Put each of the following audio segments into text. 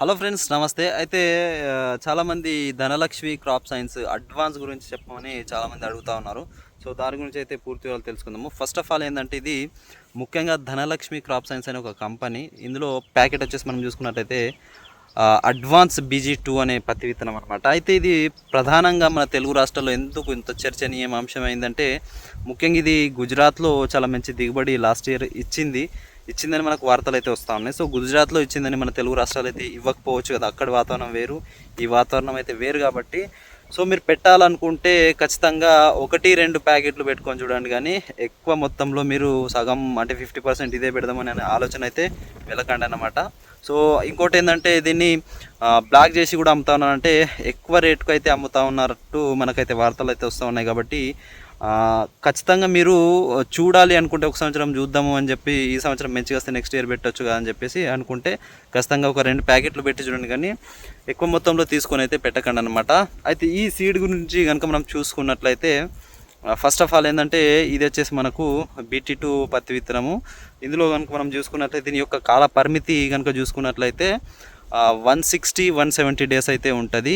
Hello friends నమస్తే. అయితే చాలామంది ధనలక్ష్మి క్రాప్ సైన్స్ అడ్వాన్స్ గురించి చెప్పమని చాలామంది అడుగుతా ఉన్నారు. సో దాని గురించి అయితే పూర్తి వివరాలు తెలుసుకుందాము. ఫస్ట్ ఆఫ్ ఆల్ ఏంటంటే ఇది ముఖ్యంగా ధనలక్ష్మి క్రాప్ సైన్స్ అనే ఒక కంపెనీ. ఇందులో ప్యాకెట్ వచ్చేసి మనం చూసుకున్నట్టయితే అడ్వాన్స్ బీజీ టూ అనే పత్తి విత్తనం అనమాట అయితే ఇది ప్రధానంగా మన తెలుగు రాష్ట్రాల్లో ఎందుకు ఇంత చర్చనీయం అంశం అయిందంటే ముఖ్యంగా ఇది గుజరాత్లో చాలా మంచి దిగుబడి లాస్ట్ ఇయర్ ఇచ్చింది. ఇచ్చిందని మనకు వార్తలు అయితే వస్తూ ఉన్నాయి. సో గుజరాత్లో ఇచ్చిందని మన తెలుగు రాష్ట్రాలు అయితే ఇవ్వకపోవచ్చు కదా. అక్కడ వాతావరణం వేరు ఈ వాతావరణం అయితే వేరు కాబట్టి. సో మీరు పెట్టాలనుకుంటే ఖచ్చితంగా ఒకటి రెండు ప్యాకెట్లు పెట్టుకొని చూడండి కానీ ఎక్కువ మొత్తంలో మీరు సగం అంటే ఫిఫ్టీ పర్సెంట్ ఇదే పెడదామని అనే ఆలోచన అయితే వెళ్ళకండి అనమాట సో ఇంకోటి ఏంటంటే దీన్ని బ్లాక్ చేసి కూడా అమ్ముతా ఉన్నారంటే ఎక్కువ రేటుకు అయితే అమ్ముతా ఉన్నట్టు మనకైతే వార్తలు అయితే వస్తూ ఉన్నాయి కాబట్టి ఖచ్చితంగా మీరు చూడాలి అనుకుంటే ఒక సంవత్సరం చూద్దాము అని చెప్పి ఈ సంవత్సరం మంచిగా వస్తే నెక్స్ట్ ఇయర్ పెట్టొచ్చు కదా అని చెప్పేసి అనుకుంటే ఖచ్చితంగా ఒక రెండు ప్యాకెట్లు పెట్టి చూడండి కానీ ఎక్కువ మొత్తంలో తీసుకొని అయితే పెట్టకండి అనమాట అయితే ఈ సీడ్ గురించి కనుక మనం చూసుకున్నట్లయితే ఫస్ట్ ఆఫ్ ఆల్ ఏంటంటే ఇది వచ్చేసి మనకు బీటీ టూ పత్తి విత్తనము. ఇందులో కనుక మనం చూసుకున్నట్లయితే దీని యొక్క కాల పరిమితి కనుక చూసుకున్నట్లయితే one sixty one seventy days అయితే ఉంటుంది.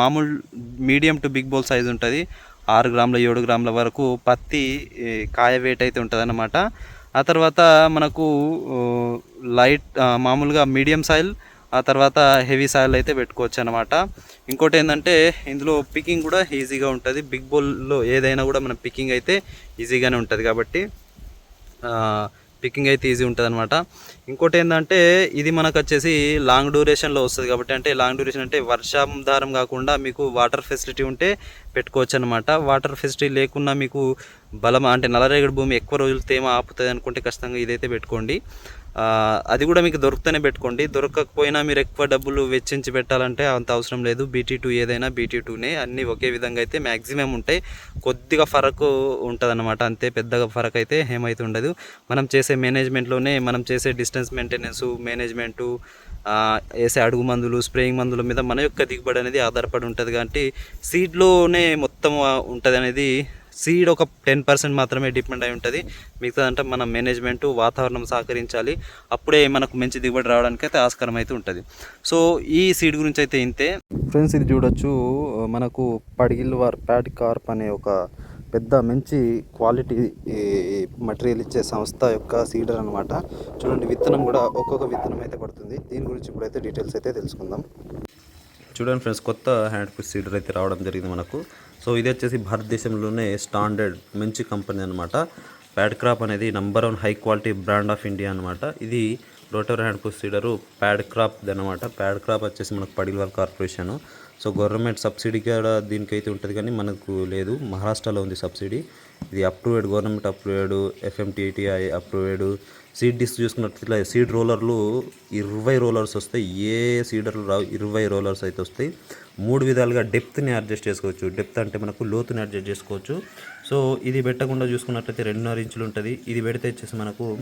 మామూలు medium to big bold size ఉంటుంది. ఆరు గ్రాముల ఏడు గ్రాముల వరకు పత్తి కాయ వెయిట్ అయితే ఉంటుంది అన్నమాట ఆ తర్వాత మనకు లైట్ మామూలుగా మీడియం సాయిల్ ఆ తర్వాత హెవీ సాయిల్ అయితే పెట్టుకోవచ్చు అనమాట ఇంకోటి ఏంటంటే ఇందులో పికింగ్ కూడా ఈజీగా ఉంటుంది. బిగ్ బౌల్లో ఏదైనా కూడా మన పికింగ్ అయితే ఈజీగానే ఉంటుంది కాబట్టి పికింగ్ అయితే ఈజీ ఉంటుంది అనమాట ఇంకోటి ఏంటంటే ఇది మనకు వచ్చేసి లాంగ్ డ్యూరేషన్లో వస్తుంది కాబట్టి అంటే లాంగ్ డ్యూరేషన్ అంటే వర్షం ధారం కాకుండా మీకు వాటర్ ఫెసిలిటీ ఉంటే పెట్టుకోవచ్చు అనమాట వాటర్ ఫెసిలిటీ లేకున్నా మీకు బలం అంటే నల్లరేగడి భూమి ఎక్కువ రోజులు తేమ ఆపుతుంది అనుకుంటే ఖచ్చితంగా ఇదైతే పెట్టుకోండి. అది కూడా మీకు దొరుకుతూనే పెట్టుకోండి. దొరకకపోయినా మీరు ఎక్కువ డబ్బులు వెచ్చించి పెట్టాలంటే అంత అవసరం లేదు. బీటీ టూ ఏదైనా బీటీ టూనే అన్నీ ఒకే విధంగా అయితే మ్యాక్సిమం ఉంటాయి కొద్దిగా ఫరక్ ఉంటుందన్నమాట. అంతే పెద్దగా ఫరక్ అయితే ఏమైతే ఉండదు. మనం చేసే మేనేజ్మెంట్లోనే మనం చేసే డిస్టెన్స్ మెయింటెనెన్స్ మేనేజ్మెంటు వేసే అడుగు మందులు స్ప్రేయింగ్ మందుల మీద మన యొక్క దిగుబడి అనేది ఆధారపడి ఉంటుంది. కాబట్టి సీడ్లోనే మొత్తం ఉంటుంది అనేది సీడ్ ఒక టెన్ పర్సెంట్ మాత్రమే డిపెండ్ అయి ఉంటుంది. మిగతాదంటే మన మేనేజ్మెంట్ వాతావరణం సహకరించాలి. అప్పుడే మనకు మంచి దిగుబడి రావడానికి అయితే ఆస్కారం అయితే ఉంటుంది. సో ఈ సీడ్ గురించి అయితే ఇంతే. ఫ్రెండ్స్ ఇది చూడొచ్చు. మనకు పడిగిల్ వార్ ప్యాడ్ కార్ప్ అనే ఒక పెద్ద మంచి క్వాలిటీ మటీరియల్ ఇచ్చే సంస్థ యొక్క సీడర్ అనమాట చూడండి విత్తనం కూడా ఒక్కొక్క విత్తనం అయితే పడుతుంది. దీని గురించి ఇప్పుడైతే డీటెయిల్స్ అయితే తెలుసుకుందాం. చూడండి ఫ్రెండ్స్ కొత్త హ్యాండ్ పిక్ సీడర్ అయితే రావడం జరిగింది మనకు. సో ఇది వచ్చేసి భారతదేశంలోనే స్టాండర్డ్ మంచి కంపెనీ అనమాట ప్యాడ్ క్రాప్ అనేది number one high quality brand of India అనమాట ఇది rotor hand push seeder pad crop అనమాట ప్యాడ్ క్రాప్ వచ్చేసి మనకు Padilwal corporation. So government subsidy కూడా దీనికైతే ఉంటుంది కానీ మనకు లేదు. మహారాష్ట్రలో ఉంది సబ్సిడీ. ఇది approved government approved FMTTI approved seed disc చూసుకున్నట్లయితే సీడ్ రోలర్లు ఇరవై రోలర్స్ వస్తాయి. ఏ సీడర్లు రావు ఇరవై రోలర్స్ అయితే వస్తాయి. మూడు విధాలుగా డెప్త్ని అడ్జస్ట్ చేసుకోవచ్చు. డెప్త్ అంటే మనకు లోతుని అడ్జస్ట్ చేసుకోవచ్చు. సో ఇది పెట్టకుండా చూసుకున్నట్లయితే రెండున్నర ఇంచులు ఉంటుంది. ఇది పెడితే వచ్చేసి మనకు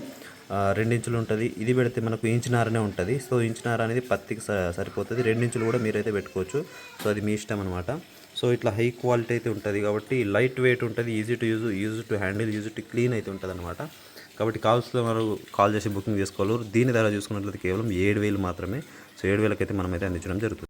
రెండించులు ఇంచులు ఉంటుంది. ఇది పెడితే మనకు ఇంచినారనే ఉంటుంది. సో ఇంచినార అనేది పత్తికి స- సరిపోతుంది. రెండించులు కూడా మీరైతే పెట్టుకోవచ్చు. సో అది మీ ఇష్టం అనమాట సో ఇట్లా హై క్వాలిటీ అయితే ఉంటుంది కాబట్టి లైట్ వెయిట్ ఉంటుంది. Easy to use use to handle use to clean అయితే ఉంటుంది అనమాట కాబట్టి కావాల్సిన వారు కాల్ చేసి బుకింగ్ చేసుకోవాలి. దీని ధర చూసుకున్నట్లయితే కేవలం ఏడు వేలు మాత్రమే. సో ఏడు వేలకైతే మనమైతే అందించడం జరుగుతుంది.